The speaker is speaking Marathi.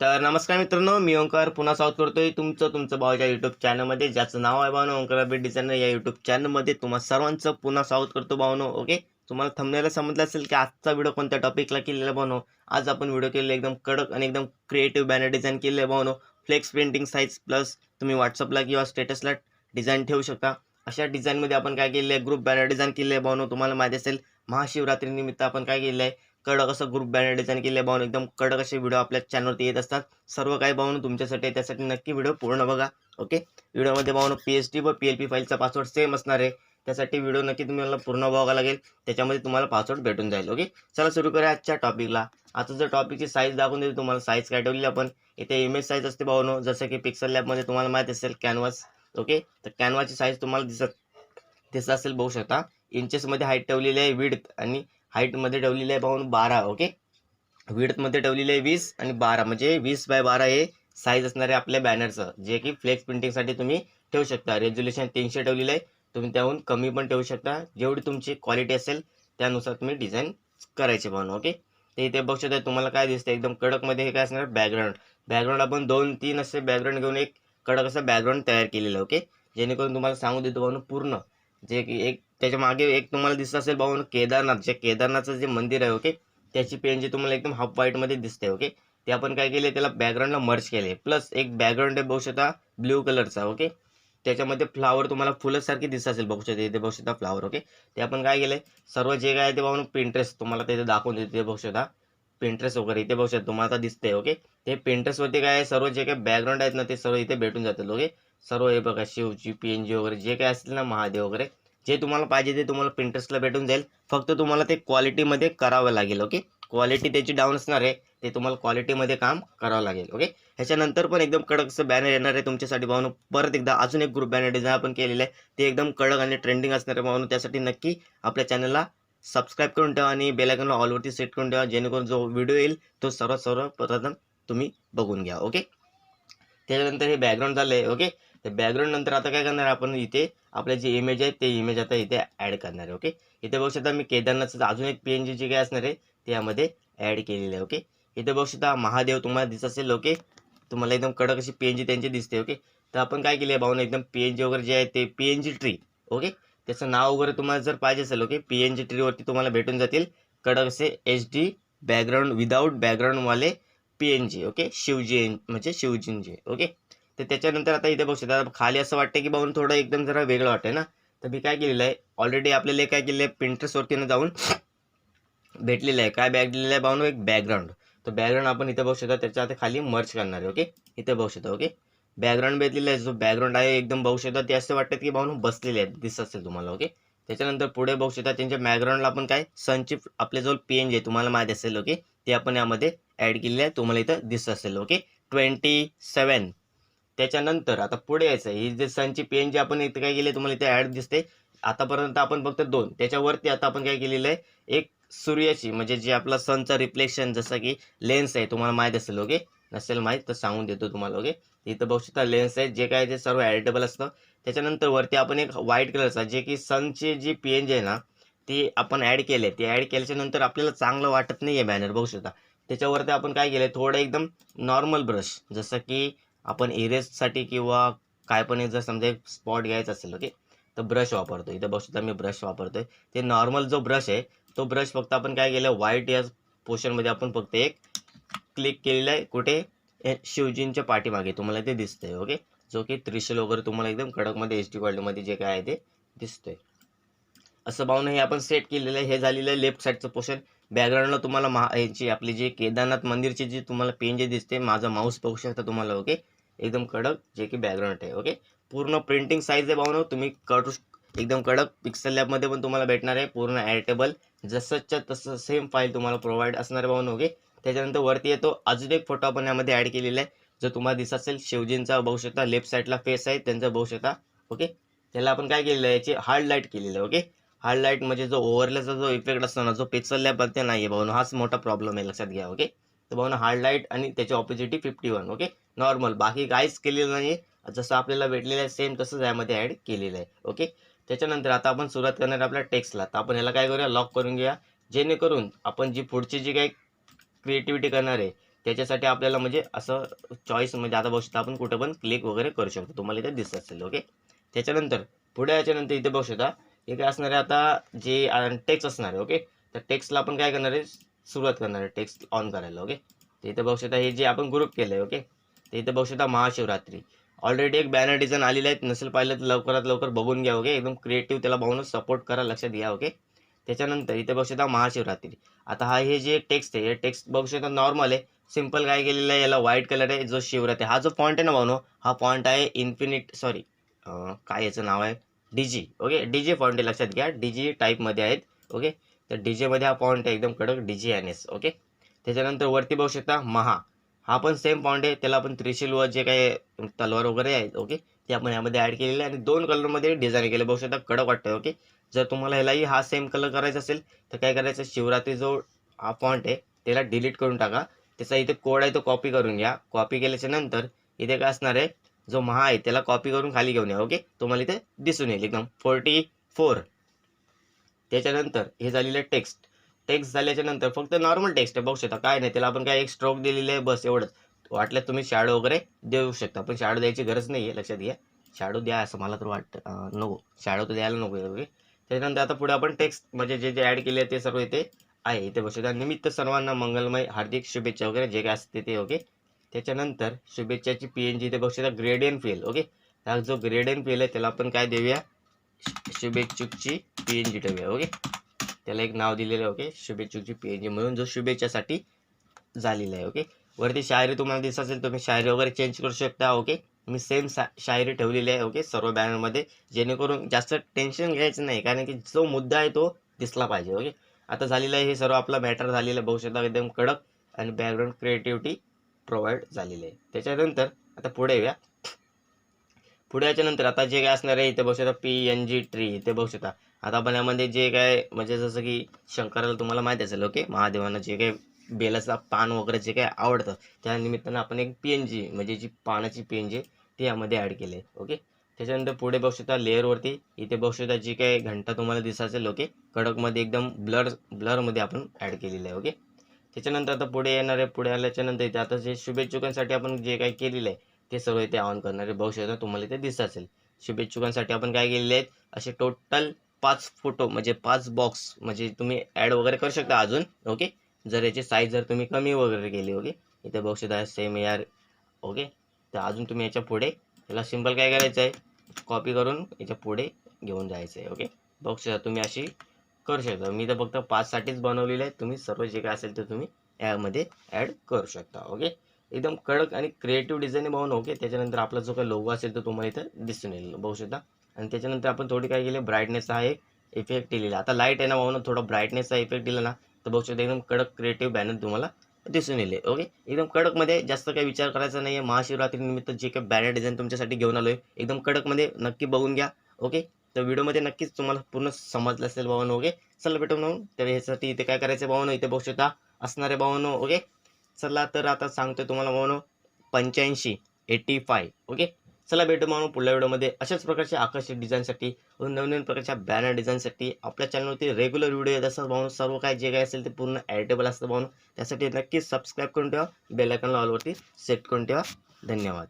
तर नमस्कार मित्रांनो मी ओंकार पुन्हा स्वागत करतोय तुमचं तुमचं भावाच्या युट्यूब चॅनलमध्ये ज्याचं नाव आहे भावनो ओंकार बी डिझायनर. या युट्यूब चॅनलमध्ये तुम्हा सर्वांचं पुन्हा स्वागत करतो भावनो ओके? तुम्हाला थंबनेला समजलं असेल की आजचा व्हिडिओ कोणत्या टॉपिकला केलेला भावनो आज आपण व्हिडिओ केलेला एकदम कडक आणि एकदम क्रिएटिव्ह बॅनर डिझाईन केलेलं आहे भावनो फ्लेक्स प्रिंटिंग साईज प्लस तुम्ही व्हॉट्सअपला किंवा स्टेटसला डिझाईन ठेवू शकता. अशा डिझाईनमध्ये आपण काय केलेलं आहे? ग्रुप बॅनर डिझाईन केलेलं आहे भावनो तुम्हाला माहिती असेल महाशिवरात्रीनिमित्त आपण काय केलेलं आहे? कडक असं ग्रुप बॅनर डिझाईन केले पाहून एकदम कडक असे व्हिडिओ आपल्या चॅनलवरती येत असतात. सर्व काही पाहून तुमच्यासाठी त्यासाठी नक्की व्हिडिओ पूर्ण बघा ओके व्हिडिओमध्ये पाहून पी एच डी व पी एल पी फाईलचा पासवर्ड सेम असणार आहे. त्यासाठी व्हिडिओ नक्की तुम्हाला पूर्ण बघावा लागेल. त्याच्यामध्ये तुम्हाला पासवर्ड भेटून जाईल ओके चला सुरू करूया आजच्या टॉपिकला आता जर टॉपिकची साईज दाखवून देतो तुम्हाला साईज काय ठेवली आपण. इथे इमेज साईज असते भावनो. जसं की पिक्सल लॅबमध्ये तुम्हाला माहीत असेल कॅनव्हास ओके तर कॅनव्हाची साईज तुम्हाला दिसत दिसत असेल बघू शकता. इंचेसमध्ये हाईट ठेवलेली आहे विड्थ आणि हाईटमध्ये ठेवलेली आहे पाहून बारा ओके? विड्थमध्ये ठेवलेली आहे वीस आणि बारा म्हणजे वीस बाय बारा हे साईज असणार आहे आपल्या बॅनरचं जे की फ्लेक्स प्रिंटिंगसाठी तुम्ही ठेवू शकता. रेझोल्युशन तीनशे ठेवलेलं आहे. तुम्ही त्याहून कमी पण ठेवू शकता. जेवढी तुमची क्वालिटी असेल त्यानुसार तुम्ही डिझाईन करायचे पाहून ओके? ते इथे बघू शकता तुम्हाला काय दिसतं एकदम कडकमध्ये हे काय असणार? बॅकग्राऊंड बॅकग्राऊंड आपण दोन तीन असे बॅकग्राऊंड घेऊन एक कडक असं बॅकग्राऊंड तयार केलेलं आहे ओके? जेणेकरून तुम्हाला सांगू देतो भाऊ पूर्ण. जे की एक त्याच्यामागे एक तुम्हाला दिसत असेल भाऊ केदारनाथ. जे केदारनाथचं जे मंदिर आहे ओके त्याची पेन जी तुम्हाला एकदम हाफ व्हाईटमध्ये दिसते ओके ते आपण काय केले त्याला बॅकग्राऊंडला मर्च केले. प्लस एक बॅकग्राऊंड आहे बघू शकता ब्ल्यू कलरचा ओके त्याच्यामध्ये फ्लावर तुम्हाला फुलंसारखी दिसत असेल बघू शकता इथे बघू शकता फ्लावर ओके ते आपण काय केलंय सर्व जे काय आहे ते पाहून पिंटरेस्ट तुम्हाला तिथे दाखवून देते ते बघू शकता. पिंटरेस्ट वगैरे इथे बघू शकता तुम्हाला आता ओके ते पिंटरेस्टवरती काय सर्व जे काही बॅकग्राऊंड आहेत ना ते सर्व इथे भेटून जातील ओके सर्व हे बघा शिवजी पी एन जी वगैरे जे काय असतील ना महादेव वगैरे जे तुम्हाला पाहिजे ते तुम्हाला पिंटरेस्टला भेटून जाईल. फक्त तुम्हाला ते क्वालिटीमध्ये करावं लागेल ओके क्वालिटी त्याची डाऊन असणार आहे ते तुम्हाला क्वालिटीमध्ये काम करावं लागेल ओके ह्याच्यानंतर पण एकदम कडकचं बॅनर येणार आहे तुमच्यासाठी भावनो. परत एकदा अजून एक ग्रुप बॅनर डिझाईन आपण केलेलं आहे ते एकदम कडक आणि ट्रेंडिंग असणार आहे भावनो. त्यासाठी नक्की आपल्या चॅनलला सबस्क्राईब करून ठेवा आणि बेलायकनला ऑलवरती सेट करून ठेवा जेणेकरून जो व्हिडिओ येईल तो सर्वात सर्वप्रथम तुम्ही बघून घ्या ओके त्याच्यानंतर हे बॅकग्राऊंड झालं आहे ओके तर बॅकग्राऊंड नंतर आता काय करणार आपण? इथे आपले जे इमेज आहे ते इमेज आता इथे ॲड करणार आहे ओके इथे बघू शकता मी केदारनाथचं अजून एक पी एन जी जे काय असणार आहे ते यामध्ये ॲड केलेलं आहे ओके इथे बघू शकता महादेव तुम्हाला दिसत असेल ओके तुम्हाला एकदम कडक अशी पी एन जी त्यांची दिसते ओके तर आपण काय केले भाऊन एकदम पी एन जी वगैरे जे आहे ते P N G tree okay त्याचं नाव वगैरे तुम्हाला जर पाहिजे असेल ओके पी एन जी ट्रीवरती तुम्हाला भेटून जातील कडक असे H D background without बॅकग्राऊंडवाले P N G okay Shivji N म्हणजे शिवजींजी ओके तर त्याच्यानंतर आता इथे बघू शकता खाली असं वाटतं की बघून थोडं एकदम जरा वेगळं वाटतं ना? तर मी काय केलेलं आहे ऑलरेडी आपल्याला काय केलेलं आहे पिंटरेस्टवरतीनं जाऊन भेटलेलं आहे. काय बॅग दिलेलं आहे बाबून एक बॅकग्राऊंड तर बॅकग्राऊंड आपण इथे बघू शकता त्याच्या आता खाली मर्च करणार आहे ओके इथे बघू शकता ओके बॅकग्राऊंड भेटलेलं आहे जो बॅकग्राऊंड आहे एकदम बघू शकता ते असं वाटतं की बाबून बसलेले आहेत दिसत असेल तुम्हाला ओके त्याच्यानंतर पुढे बघू शकता त्यांच्या बॅकग्राऊंडला आपण काय सनची आपल्याजवळ पेन जे तुम्हाला माहिती असेल ओके ते आपण यामध्ये ॲड केलेले आहे तुम्हाला इथं दिसत असेल ओके ट्वेंटी सेवन त्याच्यानंतर आता पुढे यायचं ही जे सनची पेन जी आपण इथे काय केली तुम्हाला इथे ॲड दिसते. आतापर्यंत आपण फक्त दोन. त्याच्यावरती आता आपण काय केलेलं आहे? एक सूर्याची म्हणजे जे आपला सनचं रिफ्लेक्शन जसं की लेन्स आहे तुम्हाला माहीत असेल ओके नसेल माहीत तर सांगून देतो तुम्हाला ओके इथं बघू शकता लेन्स आहे जे काय ते सर्व ॲडिटेबल असतं. त्याच्यानंतर वरती आपण एक व्हाईट कलरचा जे की सनची जी पी एन जी आहे ना ती आपण ॲड केले ती ॲड केल्याच्यानंतर आपल्याला चांगलं वाटत नाही आहे बॅनर बघू शकता. त्याच्यावरती आपण काय केलं थोडं एकदम नॉर्मल ब्रश जसं की आपण इरेजसाठी किंवा काय पण जर समजा एक स्पॉट घ्यायचा असेल ओके तर ब्रश वापरतो इथं बघू शकता मी ब्रश वापरतोय. ते नॉर्मल जो ब्रश आहे तो ब्रश फक्त आपण काय केलं व्हाईट या पोर्शनमध्ये आपण फक्त एक क्लिक केलेलं आहे. कुठे? शिवजींच्या पाठीमागे तुम्हाला ते दिसतंय ओके जो की त्रिशूल वगैरे तुम्हाला एकदम कडकमध्ये एच डी क्वालिटीमध्ये जे काय आहे ते दिसतंय. असं पाहून हे आपण सेट केलेलं आहे. हे झालेलं आहे लेफ्ट साईडचं पोर्शन बॅकग्राऊंडला तुम्हाला महा याची आपली जी केदारनाथ मंदिरची जी तुम्हाला पेन जे दिसते माझा माऊस बघू शकता तुम्हाला ओके एकदम कडक जे की बॅकग्राऊंड आहे ओके पूर्ण प्रिंटिंग साईज आहे भाऊ तुम्ही करू एकदम कडक पिक्सल लॅबमध्ये पण तुम्हाला भेटणार आहे पूर्ण ॲडटेबल जसंच्या तसं सेम फाईल तुम्हाला प्रोव्हाइड असणार आहे भाऊ ओके त्याच्यानंतर वरती येतो अजून एक फोटो आपण यामध्ये ॲड केलेला आहे जो तुम्हाला दिसत असेल शिवजींचा बघू शकता लेफ्ट साईडला फेस आहे त्यांचा बघू शकता ओके त्याला आपण काय केलेलं आहे याची हार्ड लाइट केलेलं आहे ओके हार्ड लाइट म्हणजे जो ओव्हरलेचा जो इफेक्ट असतो ना जो पिक्सल नाही आहे भाऊ हाच मोठा प्रॉब्लेम आहे लक्षात घ्या ओके तर भाऊ हार्ड लाइट आणि त्याची opacity fifty one okay normal बाकी काहीच केलेलं नाही जसं आपल्याला भेटलेलं आहे सेम तसंच यामध्ये ॲड केलेलं आहे ओके त्याच्यानंतर आता आपण सुरुवात करणार आपल्या टेक्स्टला तर आपण ह्याला काय करूया? लॉक करून घेऊया. जेणेकरून आपण जी पुढची जी काही क्रिएटिव्हिटी करणार आहे त्याच्यासाठी आपल्याला म्हणजे असं चॉईस म्हणजे आता बघू शकता आपण कुठं पण क्लिक वगैरे करू शकतो. तुम्हाला इथे दिसत असेल ओके त्याच्यानंतर पुढे याच्यानंतर इथे बघू शकता हे काय असणार आहे आता? जे टेक्स्ट असणार आहे ओके तर टेक्स्टला आपण काय करणार आहे? सुरुवात करणार आहे टेक्स्ट ऑन करायला ओके तर इथं बघू शकता हे जे आपण ग्रुप केलं आहे ओके तर इथं बघू शकता महाशिवरात्री. ऑलरेडी एक बॅनर डिझाईन आलेलं आहेत नसेल पाहिलं तर लवकरात लवकर बघून घ्या ओके एकदम क्रिएटिव्ह त्याला बघून सपोर्ट करा लक्षात घ्या ओके त्याच्यानंतर इथे बघू शकता महाशिवरात्री. आता हा हे जे टेक्स्ट आहे हे टेक्स्ट बघू शकता नॉर्मल आहे. सिंपल काय केलेलं आहे याला व्हाईट कलर आहे जो शिवरात्री. हा जो पॉईंट आहे ना भावनो हा पॉईंट आहे इन्फिनिट सॉरी काय याचं नाव आहे? डीजी ओके डीजे फॉन्ट आहे लक्षात घ्या. डीजी टाईपमध्ये आहेत ओके तर डीजेमध्ये हा फॉन्ट आहे एकदम कडक डीजी एन एस ओके त्याच्यानंतर वरती बघू शकता महा. हा पण सेम पॉईंट आहे त्याला आपण त्रिशूल व जे काही तलवार वगैरे आहेत ओके ते आपण यामध्ये ॲड केलेले आहे आणि दोन कलरमध्ये डिझाईन केले. बघू शकता कडक वाटतं ओके जर तुम्हाला ह्यालाही हा सेम कलर करायचा असेल तर काय करायचं शिवरात्री जो हा पॉईंट आहे त्याला डिलीट करून टाका. त्याचा इथे कोड आहे तो कॉपी करून घ्या. कॉपी केल्याच्यानंतर इथे काय असणार आहे जो महा आहे त्याला कॉपी करून खाली घेऊन या ओके तुम्हाला इथे दिसून येईल एकदम. फोर्टी फोर त्याच्यानंतर हे झालेलं टेक्स्ट टेक्स्ट झाल्याच्यानंतर फक्त नॉर्मल टेक्स्ट आहे बघू शकता. काय नाही त्याला आपण काय एक स्ट्रोक दिलेली आहे बस एवढंच. वाटलं तुम्ही शॅडो वगैरे देऊ शकता पण शाळू द्यायची गरज नाही आहे लक्षात घ्या. शॅडो द्या असं मला तर वाटतं. नको. शाळू तर द्यायला नको ओके त्याच्यानंतर आता पुढे आपण टेक्स्ट म्हणजे जे जे ॲड केले ते सर्व इथे आहे. इथे बघू शकता निमित्त सर्वांना मंगलमय हार्दिक शुभेच्छा वगैरे जे काय असते ते ओके त्याच्यानंतर शुभेच्छाची पी एन जी इथे बघू शकता ग्रेडियन फेल ओके हा जो ग्रेडियन फेल आहे त्याला आपण काय देऊया? शुभेच्छुकची पी एन जी ठेवूया ओके त्याला एक नाव दिलेलं आहे ओके शुभेच्छुकची पी एन जी म्हणून जो शुभेच्छासाठी झालेला आहे ओके वरती शायरी तुम्हाला दिसत असेल तुम्ही शायरी वगैरे चेंज करू शकता ओके मी सेम शायरी ठेवलेली आहे ओके सर्व बॅनरमध्ये जेणेकरून जास्त टेन्शन घ्यायचं नाही कारण की जो मुद्दा आहे तो दिसला पाहिजे ओके आता झालेलं आहे हे सर्व आपला मॅटर झालेलं आहे बघू शकता एकदम कडक आणि बॅकग्राऊंड क्रिएटिव्हिटी प्रोव्हाइड झालेली आहे. त्याच्यानंतर आता पुढे येऊया. पुढे याच्यानंतर आता जे काय असणार आहे इथे बघू शकता पी एन जी ट्री इथे बघू शकता. आता आपण यामध्ये जे काय म्हणजे जसं की शंकराला तुम्हाला माहिती असेल ओके महादेवांना जे काही बेलाचा पान वगैरे जे काय आवडतं त्या निमित्तानं आपण एक पी एन जी म्हणजे जी पानाची पी एन जी ती यामध्ये ॲड केली आहे ओके. त्याच्यानंतर पुढे बघू शकता लेअरवरती इथे बघू शकता जी काही घंटा तुम्हाला दिसायचं ओके कडकमध्ये एकदम ब्लर ब्लरमध्ये आपण ॲड केलेलं आहे ओके. त्याच्यानंतर आता पुढे येणार आहे पुढे आल्याच्यानंतर इथे आता जे शुभेच्छुकांसाठी आपण जे काही केलेलं आहे ते सर्व इथे ऑन करणारे बघू शकता तुम्हाला इथे दिसत असेल. शुभेच्छुकांसाठी आपण काय केलेले आहेत? असे टोटल पाच फोटो म्हणजे पाच बॉक्स म्हणजे तुम्ही ॲड वगैरे करू शकता अजून ओके जर याची साईज जर तुम्ही कमी वगैरे केली ओके इथे बघू शकता सेम यार ओके तर अजून तुम्ही याच्यापुढे याला सिंपल काय करायचं आहे कॉपी करून याच्यापुढे घेऊन जायचं आहे ओके बघू शकता तुम्ही अशी करू शकता. मी तर फक्त पाचसाठीच बनवलेले आहे तुम्ही सर्व जे काय असेल ते तुम्ही यामध्ये ॲड करू शकता. ओके एकदम कडक आणि क्रिएटिव्ह डिझाईन बघून ओके त्याच्यानंतर आपला जो काही लोगो असेल तो तुम्हाला इथं दिसून येईल. बघू शकता. आणि त्याच्यानंतर आपण थोडी काय केली ब्राईटनेस हा एक इफेक्ट दिलेला आता लाइट आहे ना भाऊ थोडा ब्राईटनेसचा इफेक्ट दिला ना तर बघू शकता एकदम कडक क्रिएटिव्ह बॅनर तुम्हाला दिसून येईल. ओके एकदम कडकमध्ये जास्त काही विचार करायचा नाही आहे महाशिवरात्रीनिमित्त जे काही बॅनर डिझाईन तुमच्यासाठी घेऊन आलो आहे एकदम कडकमध्ये नक्की बघून घ्या. ओके तर व्हिडिओमध्ये नक्कीच तुम्हाला पूर्ण समजलं असेल भावानो ओके? चला भेटून म्हणून. तर ह्यासाठी इथे काय करायचं भावानो? इथे बघू शकता असणारे भावानो ओके? चला तर आता सांगतोय तुम्हाला भावानो पंच्याऐंशी एटी फाय ओके? चला भेटू म्हणून पुढल्या व्हिडिओमध्ये. अशाच प्रकारच्या आकर्षक डिझाईनसाठी व नवीन प्रकारच्या बॅनर डिझाईनसाठी आपल्या चॅनलवरती रेग्युलर व्हिडिओ येत असतात भाऊ सर्व काय जे काय असेल ते पूर्ण ॲडिटेबल असतं भाऊ त्यासाठी नक्कीच सबस्क्राईब करून ठेवा. बेलायकनला ऑलवरती सेट करून ठेवा. धन्यवाद.